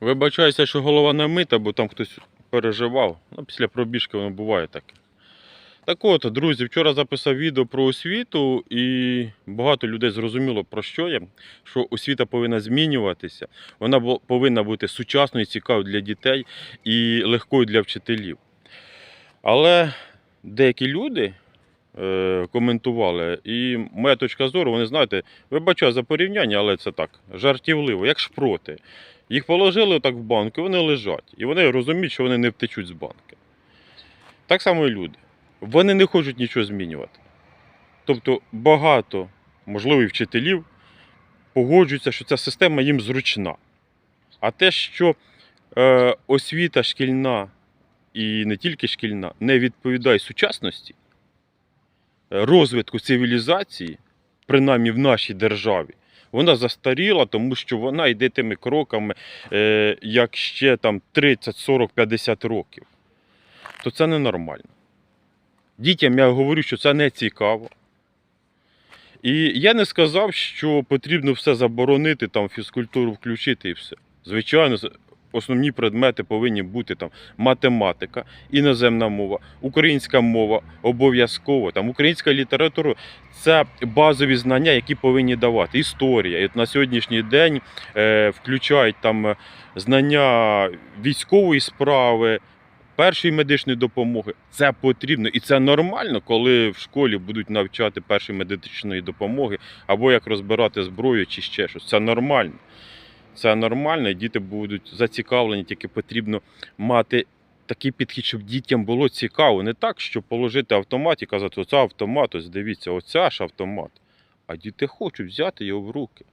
Вибачаюся, що голова не мита, бо там хтось переживав. Ну, після пробіжки воно буває таке. Так от, друзі, вчора записав відео про освіту, і багато людей зрозуміло про що я. Що освіта повинна змінюватися, вона повинна бути сучасною, цікавою для дітей і легкою для вчителів. Але деякі люди е, коментували, і моя точка зору, вони знаєте, вибачаю за порівняння, але це так, жартівливо, як шпроти. Їх положили так в банку, вони лежать. І вони розуміють, що вони не втечуть з банки. Так само і люди. Вони не хочуть нічого змінювати. Тобто багато, можливо, і вчителів погоджуються, що ця система їм зручна. А те, що е, освіта шкільна і не тільки шкільна, не відповідає сучасності, розвитку цивілізації, принаймні в нашій державі, вона застаріла, тому що вона йде тими кроками, е, як ще там 30, 40, 50 років. То це ненормально. Дітям я говорю, що це не цікаво. І я не сказав, що потрібно все заборонити, там фізкультуру включити і все. Звичайно, основні предмети повинні бути там математика, іноземна мова, українська мова обов'язково. Там українська література це базові знання, які повинні давати. Історія. І от на сьогоднішній день е, включають там е, знання військової справи, першої медичної допомоги. Це потрібно і це нормально, коли в школі будуть навчати першої медичної допомоги або як розбирати зброю чи ще щось. Це нормально. Це нормально, і діти будуть зацікавлені, тільки потрібно мати такий підхід, щоб дітям було цікаво. Не так, щоб положити автомат і казати, оце автомат, ось дивіться, оце ж автомат. А діти хочуть взяти його в руки.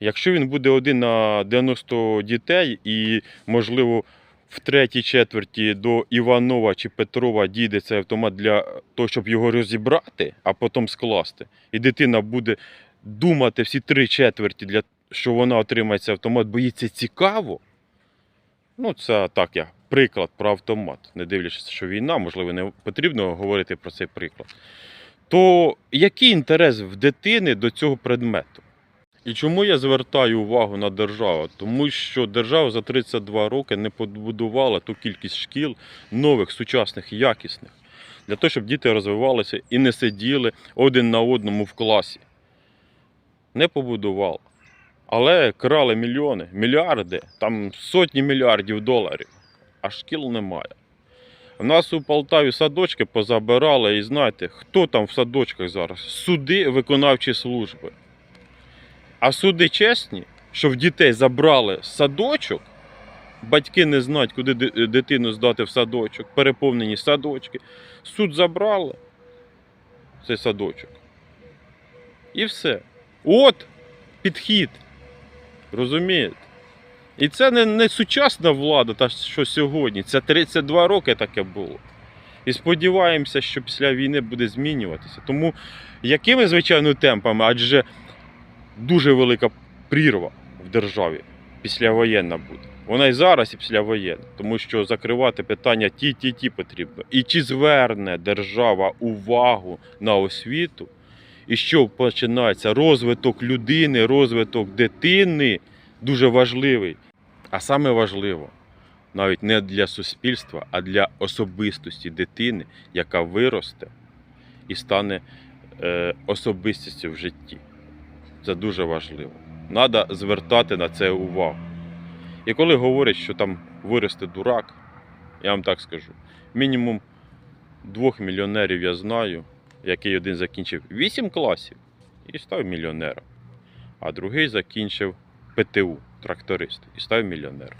Якщо він буде один на 90 дітей і, можливо, в третій четверті до Іванова чи Петрова дійде цей автомат для того, щоб його розібрати, а потім скласти, і дитина буде думати всі три четверті, для, що вона отримає цей автомат, бо їй це цікаво. Ну, це так я приклад про автомат, не дивлячись, що війна, можливо, не потрібно говорити про цей приклад. То який інтерес в дитини до цього предмету? І чому я звертаю увагу на державу? Тому що держава за 32 роки не побудувала ту кількість шкіл нових, сучасних, якісних, для того, щоб діти розвивалися і не сиділи один на одному в класі. Не побудувала. Але крали мільйони, мільярди, там сотні мільярдів доларів, а шкіл немає. У нас у Полтаві садочки позабирали, і знаєте, хто там в садочках зараз? Суди виконавчі служби. А суди чесні, що в дітей забрали садочок, батьки не знають, куди дитину здати в садочок, переповнені садочки. Суд забрали цей садочок. І все. От підхід. Розумієте? І це не, не сучасна влада, та що сьогодні. Це 32 роки таке було. І сподіваємося, що після війни буде змінюватися. Тому якими, звичайно, темпами, адже дуже велика прірва в державі післявоєнна буде. Вона і зараз, і післявоєнна. Тому що закривати питання ті, ті, ті потрібно. І чи зверне держава увагу на освіту, і що починається розвиток людини, розвиток дитини дуже важливий. А саме важливо, навіть не для суспільства, а для особистості дитини, яка виросте і стане е, особистістю в житті. Це дуже важливо. Треба звертати на це увагу. І коли говорять, що там виросте дурак, я вам так скажу: мінімум двох мільйонерів я знаю, який один закінчив 8 класів і став мільйонером, а другий закінчив ПТУ, тракторист, і став мільйонером.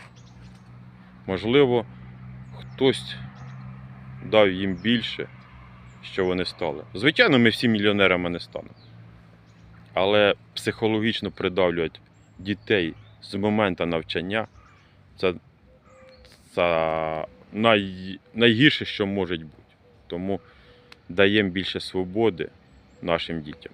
Можливо, хтось дав їм більше, що вони стали. Звичайно, ми всі мільйонерами не станемо. Але психологічно придавлювати дітей з моменту навчання це, це най, найгірше, що може бути. Тому даємо більше свободи нашим дітям.